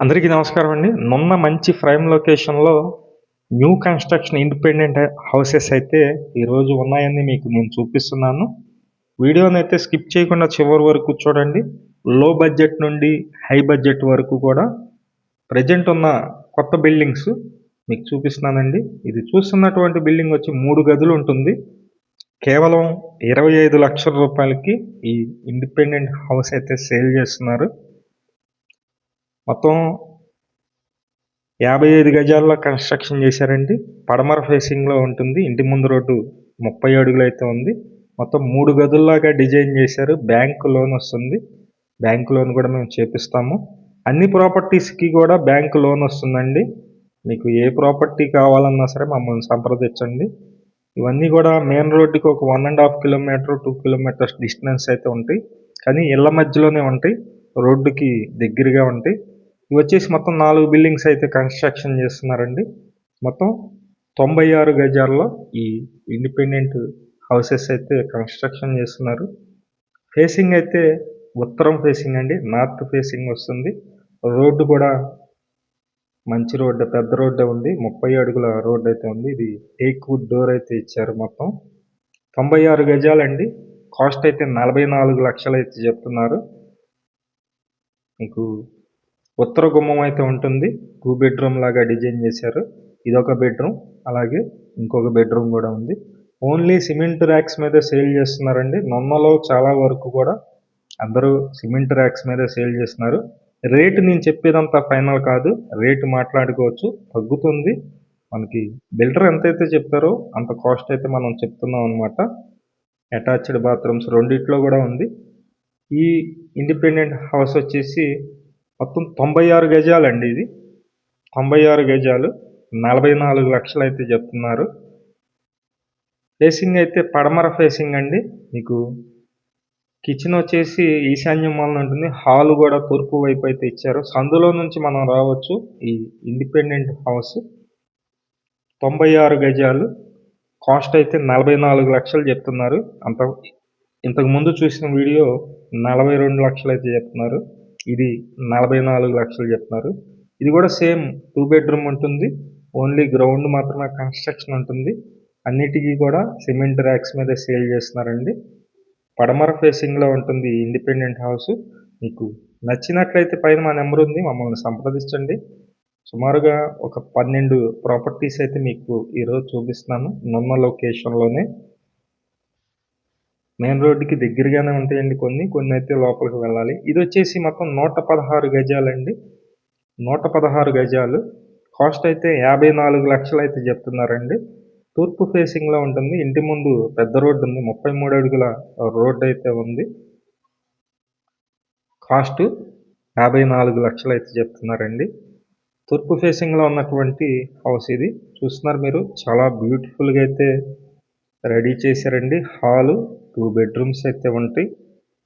అందరికీ నమస్కారం అండి. నున్న మంచి ప్రైమ్ లొకేషన్లో న్యూ కన్స్ట్రక్షన్ ఇండిపెండెంట్ హౌసెస్ అయితే ఈరోజు ఉన్నాయని మీకు నేను చూపిస్తున్నాను. వీడియోని అయితే స్కిప్ చేయకుండా చివరి వరకు చూడండి. లో బడ్జెట్ నుండి హై బడ్జెట్ వరకు కూడా ప్రజెంట్ ఉన్న కొత్త బిల్డింగ్స్ మీకు చూపిస్తున్నానండి. ఇది చూస్తున్నటువంటి బిల్డింగ్ వచ్చి మూడు గదులు ఉంటుంది. కేవలం ఇరవై ఐదు లక్షల రూపాయలకి ఈ ఇండిపెండెంట్ హౌస్ అయితే సేల్ చేస్తున్నారు. మొత్తం యాభై ఐదు గజాల్లో కన్స్ట్రక్షన్ చేశారండి. పడమర ఫేసింగ్లో ఉంటుంది. ఇంటి ముందు రోడ్డు ముప్పై అడుగులు అయితే ఉంది. మొత్తం మూడు గదుల్లాగా డిజైన్ చేశారు. బ్యాంకు లోన్ వస్తుంది. బ్యాంకు లోన్ కూడా మేము చేపిస్తాము. అన్ని ప్రాపర్టీస్కి కూడా బ్యాంకు లోన్ వస్తుందండి. మీకు ఏ ప్రాపర్టీ కావాలన్నా సరే మమ్మల్ని సంప్రదించండి. ఇవన్నీ కూడా మెయిన్ రోడ్డుకి ఒక one and half kilometer two kilometers distance అయితే ఉంటాయి. కానీ ఇళ్ళ మధ్యలోనే ఉంటాయి. రోడ్డుకి దగ్గరగా ఉంటాయి. ఇవి వచ్చేసి మొత్తం నాలుగు బిల్డింగ్స్ అయితే కన్స్ట్రక్షన్ చేస్తున్నారండి. మొత్తం తొంభై ఆరు గజాల్లో ఈ ఇండిపెండెంట్ హౌసెస్ అయితే కన్స్ట్రక్షన్ చేస్తున్నారు. ఫేసింగ్ అయితే ఉత్తరం ఫేసింగ్ అండి నార్త్ ఫేసింగ్ వస్తుంది. రోడ్డు కూడా మంచి రోడ్డు పెద్ద రోడ్డే ఉంది. ముప్పై అడుగుల రోడ్డు అయితే ఉంది. ఇది టేక్ వుడ్ డోర్ అయితే ఇచ్చారు మొత్తం. తొంభై ఆరు గజాలండి. కాస్ట్ అయితే నలభై నాలుగు లక్షలు అయితే చెప్తున్నారు. మీకు ఉత్తర గుమ్మం అయితే ఉంటుంది. టూ బెడ్రూమ్ లాగా డిజైన్ చేశారు. ఇదొక బెడ్రూమ్ అలాగే ఇంకొక బెడ్రూమ్ కూడా ఉంది. ఓన్లీ సిమెంట్ ర్యాక్స్ మీద సేల్ చేస్తున్నారండి. నొన్నలో చాలా వరకు కూడా అందరూ సిమెంట్ ర్యాక్స్ మీద సేల్ చేస్తున్నారు. రేటు నేను చెప్పేదంతా ఫైనల్ కాదు. రేటు మాట్లాడుకోవచ్చు. తగ్గుతుంది. మనకి బిల్డర్ ఎంతైతే చెప్తారో అంత కాస్ట్ అయితే మనం చెప్తున్నాం అనమాట అటాచ్డ్ బాత్రూమ్స్ రెండిట్లో కూడా ఉంది. ఈ ఇండిపెండెంట్ హౌస్ వచ్చేసి మొత్తం తొంభై ఆరు గజాలండి ఇది. తొంభై ఆరు గజాలు. నలభై నాలుగు లక్షలు అయితే చెప్తున్నారు. ఫేసింగ్ అయితే పడమర ఫేసింగ్ అండి. మీకు కిచెన్ వచ్చేసి ఈశాన్యం వలన ఉంటుంది. హాల్ కూడా తూర్పు వైపు అయితే ఇచ్చారు. సందులో నుంచి మనం రావచ్చు. ఈ ఇండిపెండెంట్ హౌస్ తొంభై ఆరు గజాలు. కాస్ట్ అయితే నలభై నాలుగు లక్షలు చెప్తున్నారు. అంత ఇంతకు ముందు చూసిన వీడియో నలభై రెండు లక్షలు అయితే చెప్తున్నారు. ఇది నలభై నాలుగు లక్షలు చెప్తున్నారు. ఇది కూడా సేమ్ టూ బెడ్రూమ్ ఉంటుంది. ఓన్లీ గ్రౌండ్ మాత్రమే కన్స్ట్రక్షన్ ఉంటుంది. అన్నిటికీ కూడా సిమెంట్ ర్యాక్స్ మీద సేల్ చేస్తున్నారండి. పడమర ఫేసింగ్లో ఉంటుంది ఇండిపెండెంట్ హౌస్. మీకు నచ్చినట్లయితే పైన మా నెంబర్ ఉంది మమ్మల్ని సంప్రదించండి. సుమారుగా ఒక పన్నెండు ప్రాపర్టీస్ అయితే మీకు ఈరోజు చూపిస్తున్నాను. నున్న లొకేషన్లోనే మెయిన్ రోడ్డుకి దగ్గరగానే ఉంటాయండి కొన్ని. కొన్ని అయితే లోపలికి వెళ్ళాలి. ఇది వచ్చేసి మొత్తం నూట పదహారు గజాలండి. నూట పదహారు గజాలు. కాస్ట్ అయితే యాభై నాలుగు లక్షలు అయితే చెప్తున్నారండి. తూర్పు ఫేసింగ్లో ఉంటుంది. ఇంటి ముందు పెద్ద రోడ్డు ఉంది. ముప్పై మూడు అడుగుల రోడ్డు అయితే ఉంది. కాస్ట్ యాభై నాలుగు లక్షలు అయితే చెప్తున్నారండి. తూర్పు ఫేసింగ్లో ఉన్నటువంటి హౌస్ ఇది. చూస్తున్నారు మీరు? చాలా బ్యూటిఫుల్గా అయితే రెడీ చేశారండి. హాలు టూ బెడ్రూమ్స్ అయితే ఉంటాయి.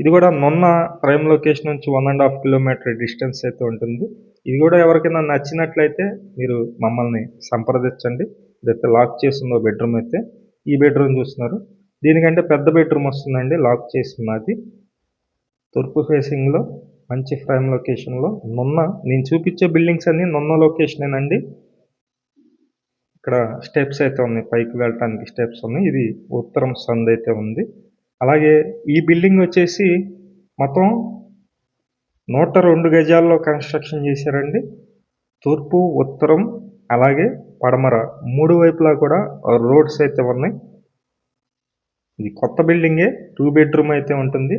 ఇది కూడా మొన్న ప్రైమ్ లొకేషన్ నుంచి one and half kilometer distance అయితే ఉంటుంది. ఇది కూడా ఎవరికైనా నచ్చినట్లయితే మీరు మమ్మల్ని సంప్రదించండి. ఇదైతే లాక్ చేసిందో బెడ్రూమ్ అయితే ఈ బెడ్రూమ్ చూస్తున్నారు. దీనికంటే పెద్ద బెడ్రూమ్ వస్తుందండి. లాక్ చేసినది. తూర్పు ఫేసింగ్లో మంచి ప్రైమ్ లొకేషన్లో నున్న నేను చూపించే బిల్డింగ్స్ అన్నీ నున్న లొకేషనేనండి ఇక్కడ స్టెప్స్ అయితే ఉన్నాయి. పైకి వెళ్ళటానికి స్టెప్స్ ఉన్నాయి. ఇది ఉత్తరం సంద్ అయితే ఉంది. అలాగే ఈ బిల్డింగ్ వచ్చేసి మొత్తం నూట రెండు గజాల్లో కన్స్ట్రక్షన్ చేశారండి. తూర్పు ఉత్తరం అలాగే పడమర మూడు వైపులా కూడా రోడ్స్ అయితే ఉన్నాయి. ఇది కొత్త బిల్డింగే టూ బెడ్రూమ్ అయితే ఉంటుంది.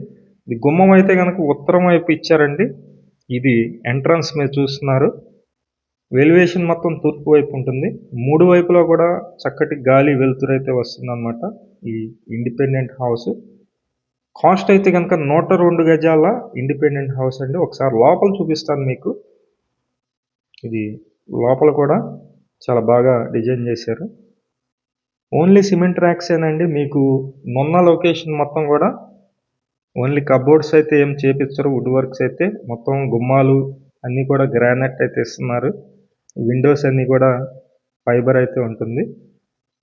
ఇది గుమ్మం అయితే కనుక ఉత్తరం వైపు ఇచ్చారండి. ఇది ఎంట్రన్స్ మీద చూస్తున్నారు. వెలివేషన్ మొత్తం తూర్పు వైపు ఉంటుంది. మూడు వైపులా కూడా చక్కటి గాలి వెలుతురైతే వస్తుందన్నమాట. ఈ ఇండిపెండెంట్ హౌస్. కాస్ట్ అయితే కనుక నూట రెండు గజాల ఇండిపెండెంట్ హౌస్ అండి. ఒకసారి లోపల చూపిస్తాను మీకు. ఇది లోపల కూడా చాలా బాగా డిజైన్ చేశారు. ఓన్లీ సిమెంట్ ర్యాక్సేనండి మీకు మొన్న లొకేషన్ మొత్తం కూడా ఓన్లీ కబోర్డ్స్ అయితే ఏం చేపించరు వుడ్ వర్క్స్ అయితే మొత్తం గుమ్మాలు అన్నీ కూడా గ్రానైట్ అయితే ఇస్తున్నారు. విండోస్ అన్నీ కూడా ఫైబర్ అయితే ఉంటుంది.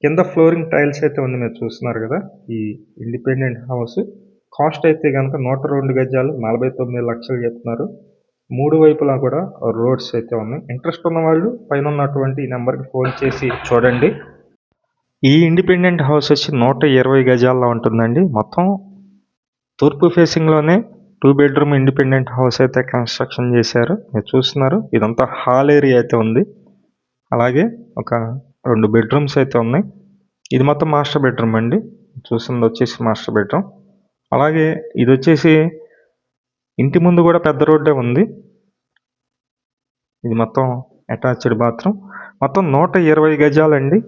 కింద ఫ్లోరింగ్ టైల్స్ అయితే ఉంది మీరు చూస్తున్నారు కదా. ఈ ఇండిపెండెంట్ హౌస్. కాస్ట్ అయితే కనుక నూట రెండు గజాలు నలభై తొమ్మిది లక్షలు చెప్తున్నారు. మూడు వైపులా కూడా రోడ్స్ అయితే ఉన్నాయి. ఇంట్రెస్ట్ ఉన్న వాళ్ళు పైన ఉన్నటువంటి ఈ నెంబర్కి ఫోన్ చేసి చూడండి. ఈ ఇండిపెండెంట్ హౌస్ వచ్చి నూట ఇరవై గజాల్లో ఉంటుందండి. మొత్తం తూర్పు ఫేసింగ్లోనే టూ బెడ్రూమ్ ఇండిపెండెంట్ హౌస్ అయితే కన్స్ట్రక్షన్ చేశారు. మీరు చూస్తున్నారు ఇదంతా హాల్ ఏరియా అయితే ఉంది. అలాగే ఒక రెండు బెడ్రూమ్స్ అయితే ఉన్నాయి. ఇది మొత్తం మాస్టర్ బెడ్రూమ్ అండి. చూస్తుంది వచ్చేసి మాస్టర్ బెడ్రూమ్. అలాగే ఇది వచ్చేసి ఇంటి ముందు కూడా పెద్ద రోడ్డే ఉంది. ఇది మొత్తం అటాచ్డ్ బాత్రూమ్. మొత్తం నూట ఇరవై గజాలండి.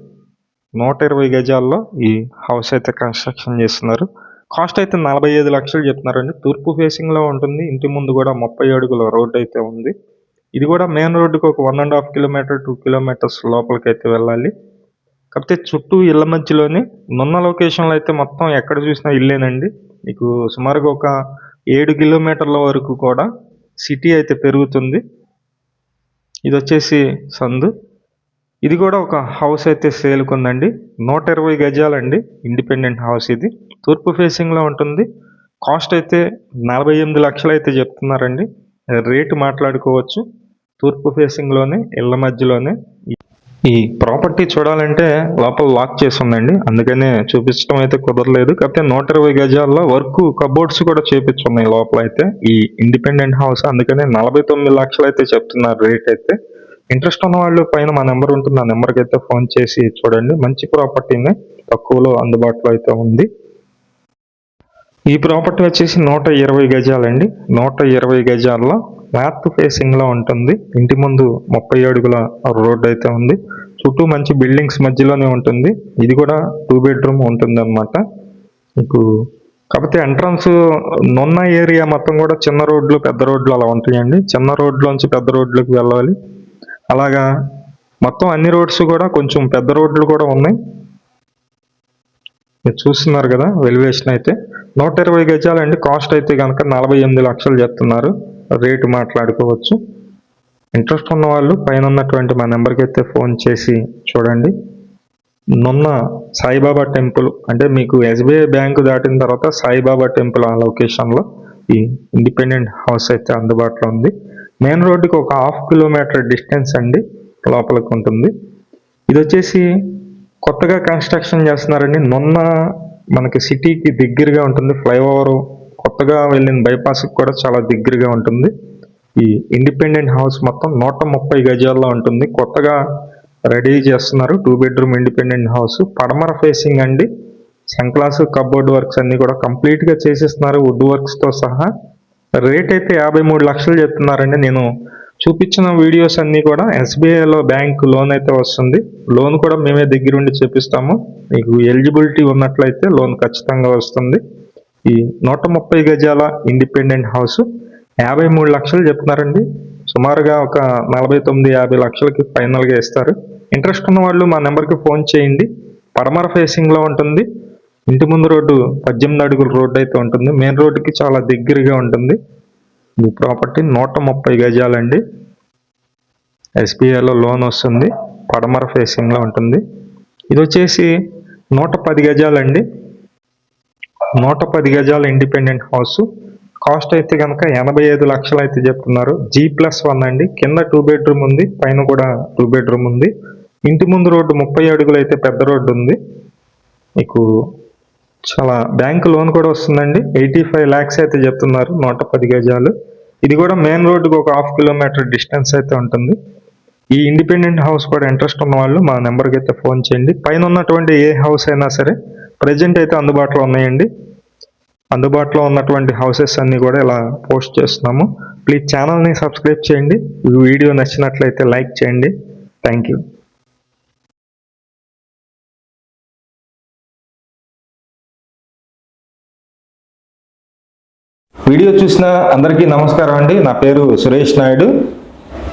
నూట ఇరవై గజాల్లో ఈ హౌస్ అయితే కన్స్ట్రక్షన్ చేస్తున్నారు. కాస్ట్ అయితే నలభై ఐదు లక్షలు చెప్తున్నారండి. తూర్పు ఫేసింగ్లో ఉంటుంది. ఇంటి ముందు కూడా ముప్పై అడుగుల రోడ్డు అయితే ఉంది. ఇది కూడా మెయిన్ రోడ్డుకి ఒక one and half kilometer two kilometers లోపలికి అయితే వెళ్ళాలి. కాకపోతే చుట్టూ ఇళ్ళ మధ్యలోనే నున్న లొకేషన్లో అయితే మొత్తం ఎక్కడ చూసినా ఇల్లేనండి. మీకు సుమారుగా ఒక ఏడు కిలోమీటర్ల వరకు కూడా సిటీ అయితే పెరుగుతుంది. ఇది వచ్చేసి సందు. ఇది కూడా ఒక హౌస్ అయితే సేల్కి ఉందండి నూట ఇరవై గజాలండి. ఇండిపెండెంట్ హౌస్ ఇది. తూర్పు ఫేసింగ్లో ఉంటుంది. కాస్ట్ అయితే నలభై ఎనిమిది లక్షలు అయితే చెప్తున్నారండి. రేటు మాట్లాడుకోవచ్చు. తూర్పు ఫేసింగ్లోనే ఇళ్ళ మధ్యలోనే. ఈ- ప్రాపర్టీ చూడాలంటే లోపల లాక్ చేసి ఉందండి. అందుకనే చూపించడం అయితే కుదరలేదు. కాకపోతే నూట ఇరవై గజాల్లో వర్క్ కబోర్డ్స్ కూడా చేపించున్నాయి లోపల అయితే. ఈ ఇండిపెండెంట్ హౌస్ అందుకనే నలభై తొమ్మిది లక్షలు అయితే చెప్తున్నారు రేట్ అయితే. ఇంట్రెస్ట్ ఉన్న వాళ్ళు పైన మా నెంబర్ ఉంటుంది. ఆ నెంబర్కి అయితే ఫోన్ చేసి చూడండి. మంచి ప్రాపర్టీనే తక్కువలో అందుబాటులో అయితే ఉంది. ఈ ప్రాపర్టీ వచ్చేసి నూట ఇరవై గజాలండి. నూట ఇరవై గజాల్లో నార్త్ ఫేసింగ్లో ఉంటుంది. ఇంటి ముందు ముప్పై అడుగుల రోడ్డు అయితే ఉంది. చుట్టూ మంచి బిల్డింగ్స్ మధ్యలోనే ఉంటుంది. ఇది కూడా టూ బెడ్రూమ్ ఉంటుంది అనమాట మీకు కాకపోతే ఎంట్రన్స్ నున్న ఏరియా మొత్తం కూడా చిన్న రోడ్లు పెద్ద రోడ్లు అలా ఉంటాయండి. చిన్న రోడ్లోంచి పెద్ద రోడ్లకు వెళ్ళాలి. అలాగా మొత్తం అన్ని రోడ్స్ కూడా కొంచెం పెద్ద రోడ్లు కూడా ఉన్నాయి. మీరు చూస్తున్నారు కదా వెలివేషన్ అయితే. నూట ఇరవై గజాలండి. కాస్ట్ అయితే కనుక నలభై ఎనిమిది లక్షలు చెప్తున్నారు. రేటు మాట్లాడుకోవచ్చు. ఇంట్రెస్ట్ ఉన్న వాళ్ళు పైన ఉన్నటువంటి మా నెంబర్కి అయితే ఫోన్ చేసి చూడండి. నున్న సాయిబాబా టెంపుల్ అంటే మీకు ఎస్బీఐ బ్యాంకు దాటిన తర్వాత సాయిబాబా టెంపుల్ ఆ లొకేషన్లో ఈ ఇండిపెండెంట్ హౌస్ అయితే అందుబాటులో ఉంది. మెయిన్ రోడ్డుకి ఒక హాఫ్ కిలోమీటర్ డిస్టెన్స్ అండి లోపలికి ఉంటుంది. ఇది వచ్చేసి కొత్తగా కన్స్ట్రక్షన్ చేస్తున్నారండి. నున్న మనకి సిటీకి దగ్గరగా ఉంటుంది. ఫ్లైఓవర్ కొత్తగా వెళ్ళిన బైపాస్కి కూడా చాలా దగ్గరగా ఉంటుంది. ఈ ఇండిపెండెంట్ హౌస్ మొత్తం నూట ముప్పై గజాల్లో ఉంటుంది. కొత్తగా రెడీ చేస్తున్నారు. టూ బెడ్రూమ్ ఇండిపెండెంట్ హౌస్ పడమర ఫేసింగ్ అండి. సంక్లాస్ కబోర్డ్ వర్క్స్ అన్ని కూడా కంప్లీట్గా చేసేస్తున్నారు. వుడ్ వర్క్స్తో సహా. రేట్ అయితే యాభై మూడు లక్షలు చెప్తున్నారండి. నేను చూపించిన వీడియోస్ అన్నీ కూడా ఎస్బీఐలో బ్యాంక్ లోన్ అయితే వస్తుంది. లోన్ కూడా మేమే దగ్గరుండి చేపిస్తాము. మీకు ఎలిజిబిలిటీ ఉన్నట్లయితే లోన్ ఖచ్చితంగా వస్తుంది. ఈ నూట ముప్పై గజాల ఇండిపెండెంట్ హౌస్ యాభై మూడు లక్షలు చెప్తున్నారండి. సుమారుగా ఒక నలభై తొమ్మిది యాభై లక్షలకి ఫైనల్గా ఇస్తారు. ఇంట్రెస్ట్ ఉన్న వాళ్ళు మా నెంబర్కి ఫోన్ చేయండి. పడమర ఫేసింగ్లో ఉంటుంది. ఇంటి ముందు రోడ్డు పద్దెనిమిది అడుగుల రోడ్డు అయితే ఉంటుంది. మెయిన్ రోడ్డుకి చాలా దగ్గరగా ఉంటుంది. ఈ ప్రాపర్టీ నూట ముప్పై గజాలండి. ఎస్బీఐలో లోన్ వస్తుంది. పడమర ఫేసింగ్లో ఉంటుంది. ఇది వచ్చేసి నూట పది గజాలండి. నూట పది గజాల ఇండిపెండెంట్ హౌస్. కాస్ట్ అయితే కనుక ఎనభై ఐదు లక్షలు అయితే చెప్తున్నారు. జీ ప్లస్ వన్ అండి. కింద టూ బెడ్రూమ్ ఉంది పైన కూడా టూ బెడ్రూమ్ ఉంది. ఇంటి ముందు రోడ్డు ముప్పై అడుగులు అయితే పెద్ద రోడ్డు ఉంది. మీకు చాలా బ్యాంక్ లోన్ కూడా వస్తుందండి. ఎయిటీ ఫైవ్ ల్యాక్స్ అయితే చెప్తున్నారు నూట పది గజాలు. ఇది కూడా మెయిన్ రోడ్డుకి ఒక హాఫ్ కిలోమీటర్ డిస్టెన్స్ అయితే ఉంటుంది. ఈ ఇండిపెండెంట్ హౌస్ కూడా ఇంట్రెస్ట్ ఉన్న వాళ్ళు మా నెంబర్కి అయితే ఫోన్ చేయండి. పైన ఉన్నటువంటి ఏ హౌస్ అయినా సరే ప్రజెంట్ అయితే అందుబాటులో ఉన్నాయండి. అందుబాటులో ఉన్నటువంటి హౌసెస్ అన్నీ కూడా ఇలా పోస్ట్ చేస్తున్నాము. ప్లీజ్ ఛానల్ని సబ్స్క్రైబ్ చేయండి. ఈ వీడియో నచ్చినట్లయితే లైక్ చేయండి. థ్యాంక్ యూ వీడియో చూసిన అందరికీ నమస్కారం అండి. నా పేరు సురేష్ నాయుడు.